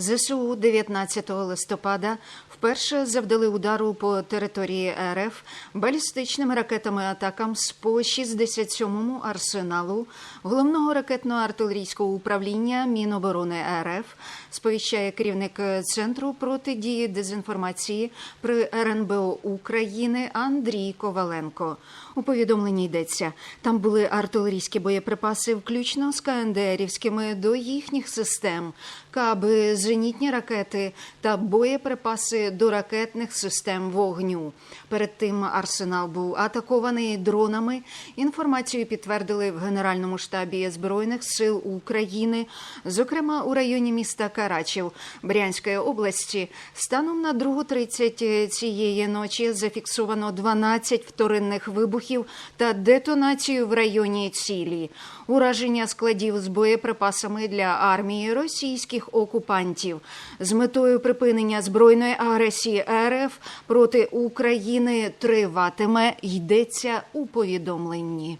ЗСУ 19 листопада вперше завдали удару по території РФ балістичними ракетами атакам з по 67-му арсеналу головного ракетно-артилерійського управління Міноборони РФ, сповіщає керівник центру протидії дезінформації при РНБО України Андрій Коваленко. У повідомленні йдеться, там були артилерійські боєприпаси, включно з КНДРівськими до їхніх систем, каби, зенітні ракети та боєприпаси до ракетних систем вогню. Перед тим арсенал був атакований дронами. Інформацію підтвердили в Генеральному штабі Збройних сил України, зокрема у районі міста Карачів Брянської області. Станом на 2.30 цієї ночі зафіксовано 12 вторинних вибухів та детонацію в районі цілі, ураження складів з боєприпасами для армії російських окупантів з метою припинення збройної агресії РФ проти України триватиме йдеться у повідомленні.